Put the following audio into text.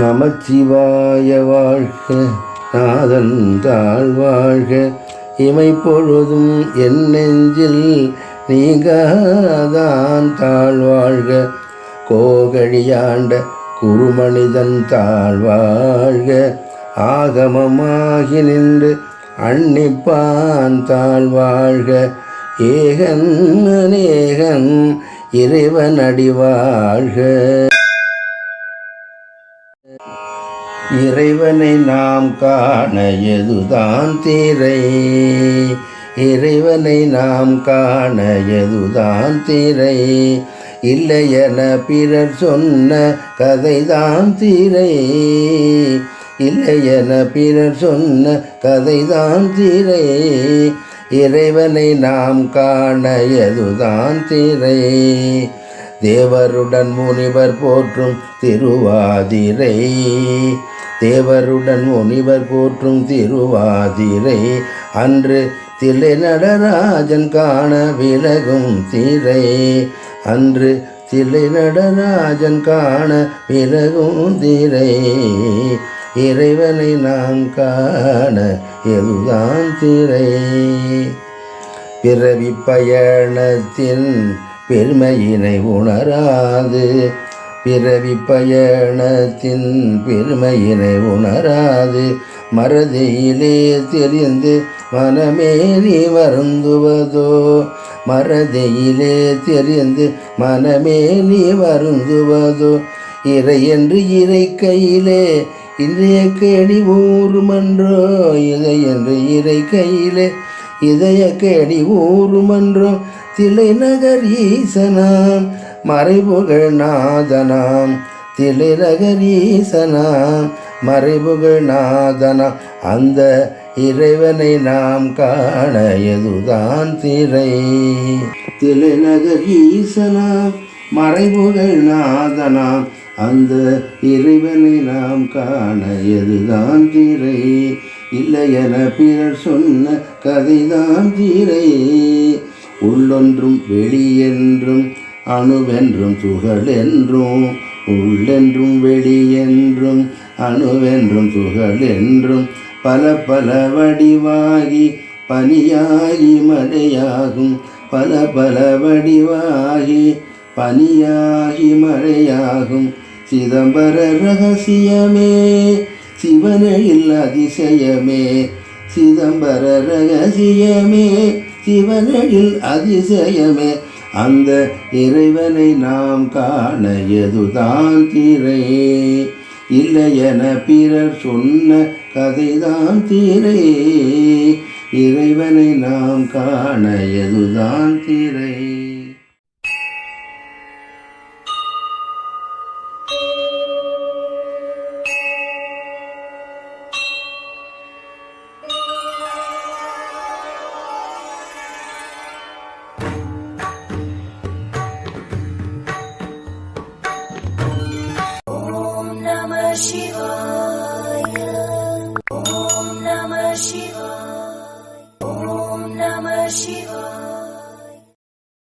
நமச்சிவாய வாழ்க நாதன் தாழ் வாழ்க. இமை பொழுதும் என் நெஞ்சில் நீங்காதான் தாழ் வாழ்க. கோகழியாண்ட குருமனிதன் தாழ் வாழ்க. ஆகமமாகி நின்று அன்னிப்பான் தாழ் வாழ்க. ஏகன் அநேகன் இறைவன் அடிவாழ்க இறைவனை நாம் காண எதுதான் தீரை? இறைவனை நாம் காண எதுதான் தீரை? இல்லையென பிறர் சொன்ன கதைதான் தீரை. இல்லையென பிறர் சொன்ன கதைதான் தீரை. இறைவனை நாம் காண எதுதான் தீரை? தேவருடன் முனிவர் போற்றும் திருவாதிரை. தேவருடன் முனிவர் போற்றும் திருவாதிரை. அன்று தில்லை நடராஜன் காண விலகும் திரை. அன்று தில்லை நடராஜன் காண விலகும் திரை. இறைவனை நாம் காண எதுதான் திரை. பிறவி பயணத்தின் பெருமையினை உணராது. பிறவி பயணத்தின் பெருமையினை உணராது. மறதியிலே தெரிந்து மனமேறி வருந்துவதோ? மறதியிலே தெரிந்து மனமேறி வருந்துவதோ? இறை என்று இறை கையிலே இதய கேடி ஊறுமன்றோ இதை என்று இறை கையிலே இதய கேடி ஊறுமன்றோ திலை நகர் ஈசனாம் மறைபுகழ் நாதனாம் திலை மறைபுகழ் நாதனாம் அந்த இறைவனை நாம் காண எதுதான் திரை? திலை மறைபுகழ் நாதனாம் அந்த இறைவனை நாம் காண எதுதான் திரை? இல்லையென பிறர் சொன்ன கதைதான் தீரை. உள்ளொன்றும் வெளியென்றும் அணுவென்றும் துகளென்றும் உள்ளென்றும் வெளியென்றும் அணுவென்றும் துகளென்றும் பல பல வடிவாகி பனியாகி மழையாகும் பல பல வடிவாகி பனியாகி மழையாகும். சிதம்பர ரகசியமே சிவனில் அதிசயமே சிதம்பர ரகசியமே சிவனில் அதிசயமே அந்த இறைவனை நாம் காண எதுதான் திரை? இல்லையென பிறர் சொன்ன கதைதான் திரை. இறைவனை நாம் காண எதுதான் திரை? she